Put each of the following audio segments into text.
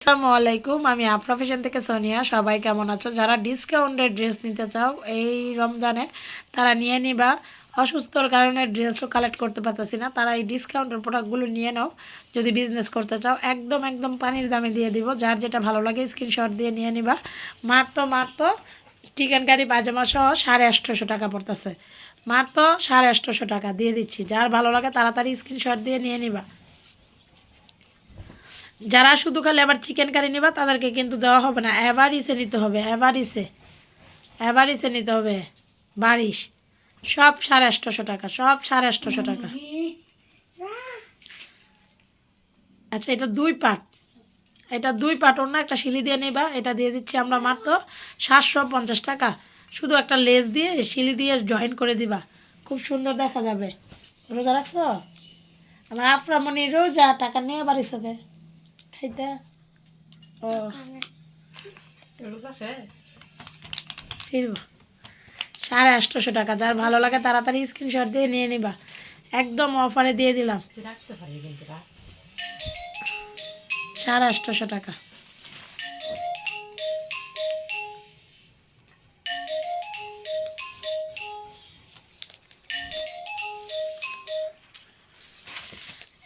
আসসালামু আলাইকুম আমি আফরা ফ্যাশন থেকে সোনিয়া। সবাই কেমন আছো? যারা ডিসকাউন্টের ড্রেস নিতে চাও, এই রমজানে তারা নিয়ে নিবা। অসুস্থর কারণে ড্রেসও কালেক্ট করতে পারতেছি না। তারা এই ডিসকাউন্টের প্রোডাক্টগুলো নিয়ে নাও, যদি বিজনেস করতে চাও। একদম একদম পানির দামে দিয়ে দিব। যার যেটা ভালো লাগে স্ক্রিনশট দিয়ে নিয়ে নিবা। মারতো মারতো চিকেন কারি পাজামা সহ সাড়ে আটশোশো টাকা পড়তেছে। মারতো সাড়ে আটশোশো টাকা দিয়ে দিচ্ছি। যার ভালো লাগে তাড়াতাড়ি স্ক্রিনশট দিয়ে নিয়ে নিবা। যারা শুধু খালি আবার চিকেন কারি নিবা, তাদেরকে কিন্তু দেওয়া হবে না। অ্যাভারিসে নিতে হবে অ্যাভারিসে অ্যাভারিসে নিতে হবে বারিশ। সব সাড়ে আটশোশো টাকা, সব সাড়ে আটশোশো টাকা। আচ্ছা এটা দুই পাট। এটা দুই পাট অন্য একটা শিলি দিয়ে নিবা, এটা দিয়ে দিচ্ছি আমরা মাত্র সাতশো পঞ্চাশ টাকা। শুধু একটা লেস দিয়ে শিলি দিয়ে জয়েন করে দিবা। খুব সুন্দর দেখা যাবে। রোজা রাখছো? আমার আফরামণি রোজা টাকা নিয়ে বাড়িছ খাইতে। ও। ফিরব। সাড়ে আটশোশো টাকা যার ভালো লাগে তাড়াতাড়ি স্ক্রিনশট দিয়ে নিয়ে নিবা। একদম অফারে দিয়ে দিলাম। সাড়ে আটশোশো টাকা।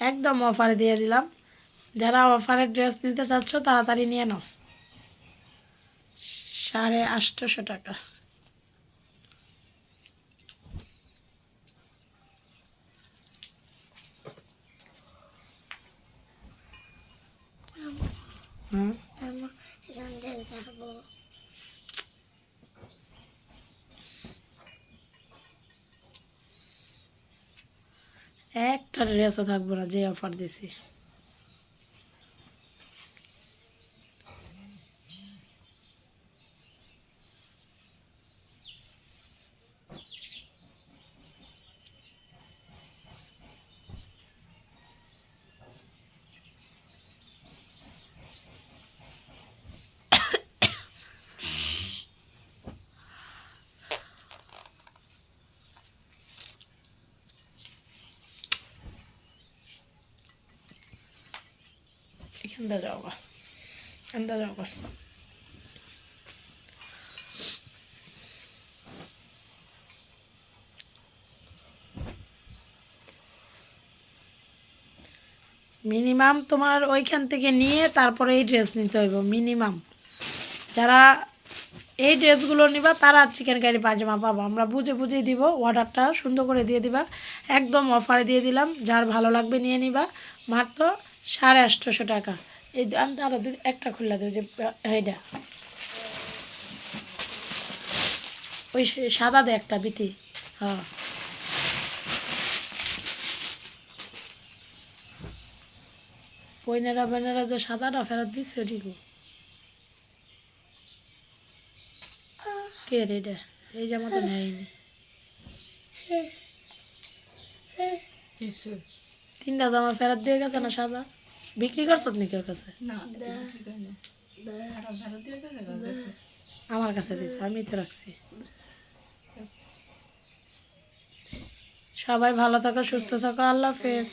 একদম অফারে দিয়ে দিলাম। যারা অফারের ড্রেস নিতে চাচ্ছ, তাড়াতাড়ি নিয়ে নাও। সাড়ে আটশোশো টাকা। একটা ড্রেসও থাকব না, যে অফার দিছি। গা। এখানটা যাও গা। মিনিমাম তোমার ওইখান থেকে নিয়ে তারপরে এই ড্রেস নিতে হইব মিনিমাম যারা এই ড্রেসগুলো নিবা, তারা চিকেন কারি পাজামা পাবো। আমরা বুঝে বুঝে দিব অর্ডারটা সুন্দর করে দিয়ে দিবা। একদম অফারে দিয়ে দিলাম, যার ভালো লাগবে নিয়ে নিবা। মাত্র সাড়ে আটশোশো টাকা। এই আমি তো আরও একটা খুললা দেবো যে এইটা। ওই সাদা দে একটা বিতি হ্যাঁ। পয়নেরা বইনেরা যে সাদাটা ফেরত দিচ্ছে ওটিকু কে রে এটা? এই জামা তো নেয়নি তিনটা জামা ফেরত দিয়ে গেছে না সাদা? বিক্রি করছ নি কেউ কাছে? আমার কাছে দিয়েছে আমি তো রাখছি। সবাই ভালো থাকো সুস্থ থাকো আল্লাহ হাফেজ।